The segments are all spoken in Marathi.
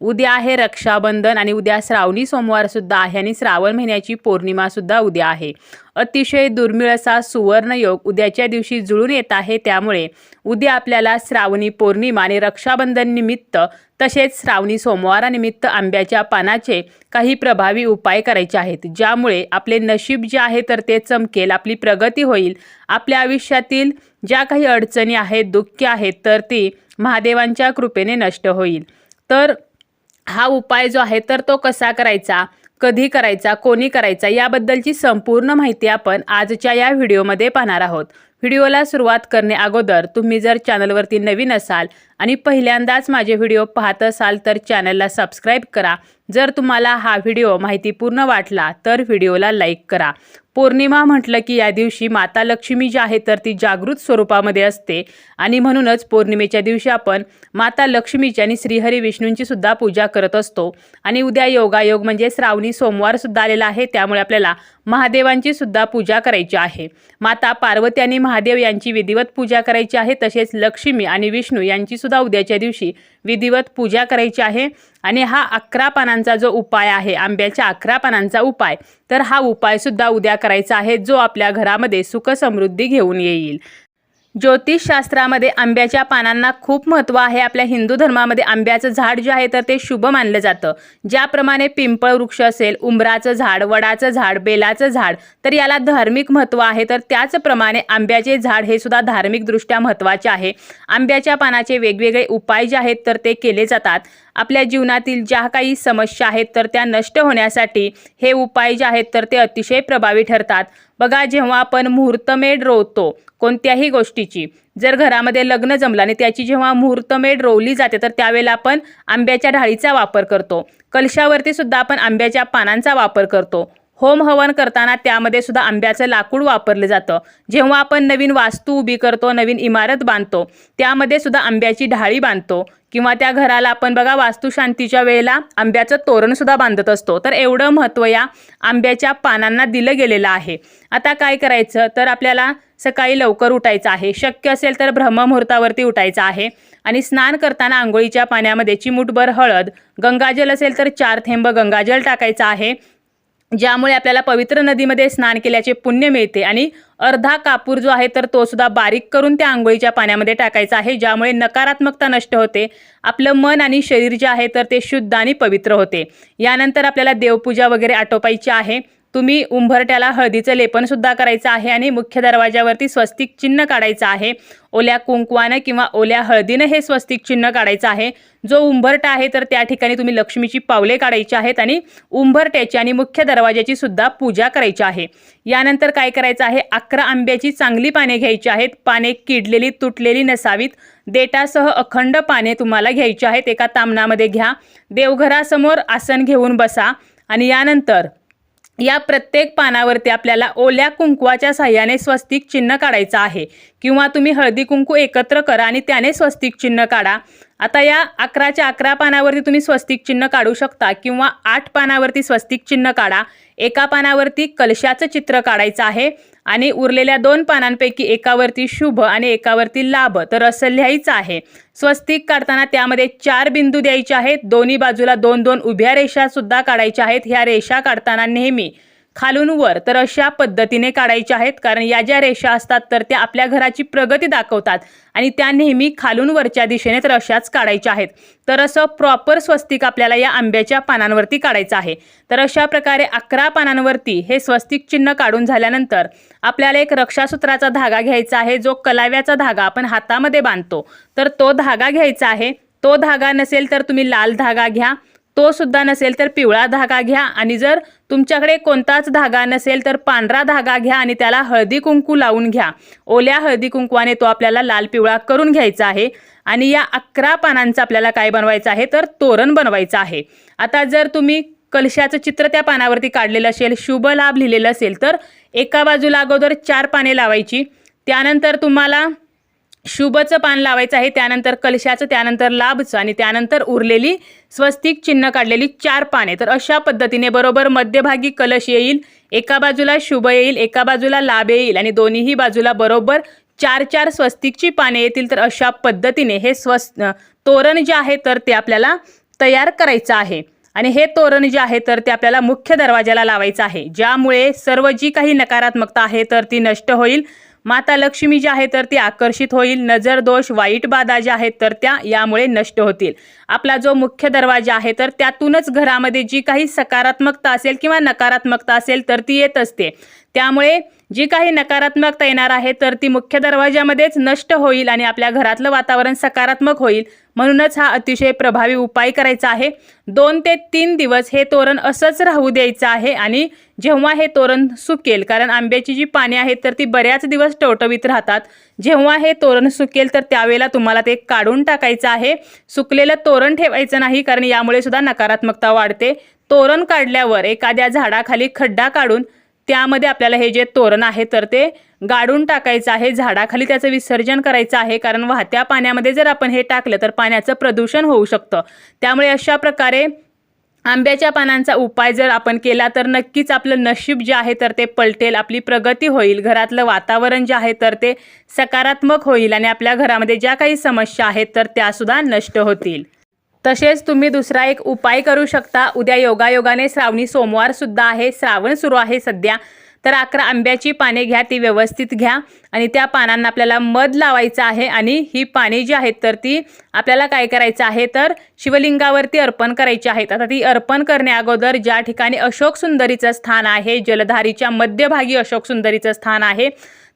उद्या आहे रक्षाबंधन आणि उद्या श्रावणी सोमवारसुद्धा आहे आणि श्रावण महिन्याची पौर्णिमासुद्धा उद्या आहे. अतिशय दुर्मिळ असा सुवर्ण योग उद्याच्या दिवशी जुळून येत आहे. त्यामुळे उद्या आपल्याला श्रावणी पौर्णिमा आणि रक्षाबंधन निमित्त तसेच श्रावणी सोमवारानिमित्त आंब्याच्या पानाचे काही प्रभावी उपाय करायचे आहेत. ज्यामुळे आपले नशीब जे आहे तर ते चमकेल आपली प्रगती होईल. आपल्या आयुष्यातील ज्या काही अडचणी आहेत दुःखे आहेत तर ती महादेवांच्या कृपेने नष्ट होईल. तर हा उपाय जो आहे तर तो कसा करायचा? कधी करायचा? कोणी करायचा? याबद्दलची संपूर्ण माहिती आपण आजच्या या व्हिडिओमध्ये पाहणार आहोत. व्हिडिओला सुरुवात करणे अगोदर तुम्ही जर चॅनलवरती नवीन असाल आणि पहिल्यांदाच माझे व्हिडिओ पाहत असाल तर चॅनलला सबस्क्राईब करा. जर तुम्हाला हा व्हिडिओ माहितीपूर्ण वाटला तर व्हिडिओला लाईक करा. पौर्णिमा म्हटलं की या दिवशी माता लक्ष्मी जी आहे तर ती जागृत स्वरूपामध्ये असते. आणि म्हणूनच पौर्णिमेच्या दिवशी आपण माता लक्ष्मीची आणि श्रीहरी विष्णूंची सुद्धा पूजा करत असतो. आणि उद्या योगायोग म्हणजे श्रावणी सोमवार सुद्धा आलेला आहे. त्यामुळे आपल्याला महादेवांची सुद्धा पूजा करायची आहे. माता पार्वती आणि महादेव यांची विधिवत पूजा करायची आहे. तसेच लक्ष्मी आणि विष्णू यांची सुद्धा उद्याच्या दिवशी विधिवत पूजा करायची आहे. आणि हा अकरा पानांचा जो उपाय आहे आंब्याच्या अकरा पानांचा उपाय तर हा उपायसुद्धा उद्या करायचा आहे जो आपल्या घरामध्ये सुख समृद्धी घेऊन येईल. ज्योतिषशास्त्रामध्ये आंब्याच्या पानांना खूप महत्त्व आहे. आपल्या हिंदू धर्मामध्ये आंब्याचं झाड जे आहे तर ते शुभ मानलं जातं. ज्याप्रमाणे पिंपळ वृक्ष असेल उंबराचं झाड वडाचं झाड बेलाचं झाड तर याला धार्मिक महत्त्व आहे. तर त्याचप्रमाणे आंब्याचे झाड हे सुद्धा धार्मिकदृष्ट्या महत्त्वाचे आहे. आंब्याच्या पानाचे वेगवेगळे उपाय जे आहेत तर ते केले जातात. आपल्या जीवनातील ज्या काही समस्या आहेत तर त्या नष्ट होण्यासाठी हे उपाय जे आहेत तर ते अतिशय प्रभावी ठरतात. बघा जेव्हा आपण मुहूर्तमेढ रोवतो कोणत्याही गोष्टीची जर घरामध्ये लग्न जमलं आणि त्याची जेव्हा मुहूर्तमेढ रोवली जाते तर त्यावेळेला आपण आंब्याच्या ढाळीचा वापर करतो. कलशावरती सुद्धा आपण आंब्याच्या पानांचा वापर करतो. होम हवन करताना त्यामध्ये सुद्धा आंब्याचं लाकूड वापरलं जातं. जेव्हा आपण नवीन वास्तू उभी करतो नवीन इमारत बांधतो त्यामध्ये सुद्धा आंब्याची ढाळी बांधतो किंवा त्या घराला आपण बघा वास्तुशांतीच्या वेळेला आंब्याचं तोरणसुद्धा बांधत असतो. तर एवढं महत्त्व या आंब्याच्या पानांना दिलं गेलेलं आहे. आता काय करायचं? तर आपल्याला सकाळी लवकर उठायचं आहे. शक्य असेल तर ब्रह्ममुहूर्तावरती उठायचं आहे. आणि स्नान करताना आंघोळीच्या पाण्यामध्ये चिमूटभर हळद गंगाजल असेल तर चार थेंब गंगाजल टाकायचं आहे. ज्यामुळे आपल्याला पवित्र नदीमध्ये स्नान केल्याचे पुण्य मिळते आणि अर्धा कापूर जो आहे तर तो सुद्धा बारीक करून त्या आंघोळीच्या पाण्यामध्ये टाकायचा आहे ज्यामुळे नकारात्मकता नष्ट होते. आपलं मन आणि शरीर जे आहे तर ते शुद्ध आणि पवित्र होते. यानंतर आपल्याला देवपूजा वगैरे आटोपायची आहे. तुम्ही उंबरट्याला हळदीचं लेपनसुद्धा करायचं आहे आणि मुख्य दरवाजावरती स्वस्तिक चिन्ह काढायचं आहे. ओल्या कुंकवानं किंवा ओल्या हळदीनं हे स्वस्तिक चिन्ह काढायचं आहे. जो उंबरटा आहे तर त्या ठिकाणी तुम्ही लक्ष्मीची पावले काढायची आहेत आणि उंबरट्याची आणि मुख्य दरवाजाची सुद्धा पूजा करायची आहे. यानंतर काय करायचं आहे? अकरा आंब्याची चांगली पाने घ्यायची आहेत. पाने किडलेली तुटलेली नसावीत. देटासह अखंड पाने तुम्हाला घ्यायची आहेत. एका तामणामध्ये घ्या. देवघरासमोर आसन घेऊन बसा. आणि यानंतर या प्रत्येक पानावरती आपल्याला ओल्या कुंकवाच्या साह्याने स्वस्तिक चिन्ह काढायचं आहे. किंवा तुम्ही हळदी कुंकू एकत्र करा आणि त्याने स्वस्तिक चिन्ह काढा. आता या अकराच्या अकरा पानावरती तुम्ही स्वस्तिक चिन्ह काढू शकता किंवा आठ पानावरती स्वस्तिक चिन्ह काढा. एका पानावरती कलशाचं चित्र काढायचं आहे. आणि उरलेल्या दोन पानांपैकी एकावरती शुभ आणि एकावरती लाभ. तर असं लिहायचं आहे. स्वस्तिक काढताना त्यामध्ये चार बिंदू द्यायचे आहेत. दोन्ही बाजूला दोन दोन उभ्या रेषा सुद्धा काढायच्या आहेत. ह्या रेषा काढताना नेहमी खालून वर तर अशा पद्धतीने काढायच्या आहेत. कारण या ज्या रेषा असतात तर त्या आपल्या घराची प्रगती दाखवतात. आणि त्या नेहमी खालून वरच्या दिशेने तर अशाच काढायच्या आहेत. तर असं प्रॉपर स्वस्तिक आपल्याला या आंब्याच्या पानांवरती काढायचं आहे. तर अशा प्रकारे अकरा पानांवरती हे स्वस्तिक चिन्ह काढून झाल्यानंतर आपल्याला एक रक्षासूत्राचा धागा घ्यायचा आहे जो कलाव्याचा धागा आपण हातामध्ये बांधतो. तर तो धागा घ्यायचा आहे. तो धागा नसेल तर तुम्ही लाल धागा घ्या. तो सुद्धा नसेल तर पिवळा धागा घ्या. आणि जर तुमच्याकडे कोणताच धागा नसेल तर पांढरा धागा घ्या आणि त्याला हळदी कुंकू लावून घ्या. ओल्या हळदी कुंकवाने तो आपल्याला लाल पिवळा करून घ्यायचा आहे. आणि या अकरा पानांचं आपल्याला काय बनवायचं आहे? तर तोरण बनवायचं आहे. आता जर तुम्ही कलशाचं चित्र त्या पानावरती काढलेलं असेल शुभ लाभ लिहिलेलं असेल तर एका बाजूला अगोदर चार पाने लावायची. त्यानंतर तुम्हाला शुभचं पान लावायचं आहे त्यानंतर कलशाचं त्यानंतर लाभचं आणि त्यानंतर उरलेली स्वस्तिक चिन्ह काढलेली चार पाने. तर अशा पद्धतीने बरोबर मध्यभागी कलश येईल एका बाजूला शुभ येईल एका बाजूला लाभ येईल आणि दोन्हीही बाजूला बरोबर चार चार स्वस्तिकची पाने येतील. तर अशा पद्धतीने हे स्वस् तोरण जे आहे तर ते आपल्याला तयार करायचं आहे. आणि हे तोरण जे आहे तर ते आपल्याला मुख्य दरवाजाला लावायचं आहे. ज्यामुळे सर्व जी काही नकारात्मकता आहे तर ती नष्ट होईल. माता लक्ष्मी जी आहे तर ती आकर्षित होईल नजर दोष वाईट बाधा ज्या आहेत तर त्या यामुळे नष्ट होतील. आपला जो मुख्य दरवाजा आहे तर त्यातूनच घरामध्ये जी काही सकारात्मकता असेल किंवा नकारात्मकता असेल तर ती येत असते. त्यामुळे जी काही नकारात्मकता येणार आहे तर ती मुख्य दरवाजामध्येच नष्ट होईल आणि आपल्या घरातलं वातावरण सकारात्मक होईल. म्हणूनच हा अतिशय प्रभावी उपाय करायचा आहे. दोन ते तीन दिवस हे तोरण असंच राहू द्यायचं आहे आणि जेव्हा हे तोरण सुकेल कारण आंब्याची जी पाने आहेत तर ती बऱ्याच दिवस टवटवीत राहतात. जेव्हा हे तोरण सुकेल तर त्यावेळेला तुम्हाला ते काढून टाकायचं आहे. सुकलेलं तोरण ठेवायचं नाही कारण यामुळे सुद्धा नकारात्मकता वाढते. तोरण काढल्यावर एखाद्या झाडाखाली खड्डा काढून त्यामध्ये आपल्याला हे जे तोरण आहे तर ते गाडून टाकायचं आहे. झाडाखाली त्याचं विसर्जन करायचं आहे. कारण वाहत्या पाण्यामध्ये जर आपण हे टाकलं तर पाण्याचं प्रदूषण होऊ शकतं. त्यामुळे अशा प्रकारे आंब्याच्या पानांचा उपाय जर आपण केला तर नक्कीच आपलं नशीब जे आहे तर ते पलटेल आपली प्रगती होईल. घरातलं वातावरण जे आहे तर ते सकारात्मक होईल आणि आपल्या घरामध्ये ज्या काही समस्या आहेत तर त्यासुद्धा नष्ट होतील. तसेच तुम्ही दुसरा एक उपाय करू शकता. उद्या योगायोगाने श्रावणी सोमवारसुद्धा आहे. श्रावण सुरू आहे सध्या. तर अकरा आंब्याची पाने घ्या ती व्यवस्थित घ्या. आणि त्या पानांना आपल्याला मध लावायचं आहे आणि ही पाने जी आहेत तर ती आपल्याला काय करायचं आहे तर शिवलिंगावरती अर्पण करायची आहेत. आता ती अर्पण करण्या अगोदर ज्या ठिकाणी अशोक सुंदरीचं स्थान आहे जलधारीच्या मध्यभागी अशोक सुंदरीचं स्थान आहे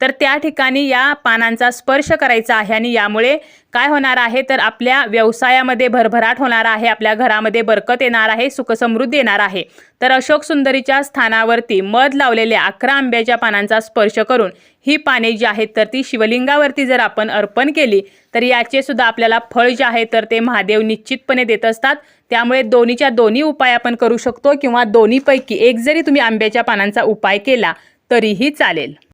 तर त्या ठिकाणी या पानांचा स्पर्श करायचा आहे आणि यामुळे काय होणार आहे तर आपल्या व्यवसायामध्ये भरभराट होणार आहे आपल्या घरामध्ये बरकत येणार आहे सुखसमृद्धी येणार आहे. तर अशोक सुंदरीच्या स्थानावरती मध लावलेल्या अकरा आंब्याच्या पानांचा स्पर्श करून ही पाने जी आहेत तर ती शिवलिंगावरती जर आपण अर्पण केली तर याचे सुद्धा आपल्याला फळ जे आहे तर ते महादेव निश्चितपणे देत असतात. त्यामुळे दोन्हीच्या दोन्ही उपाय आपण करू शकतो किंवा दोन्हीपैकी एक जरी तुम्ही आंब्याच्या पानांचा उपाय केला तरीही चालेल.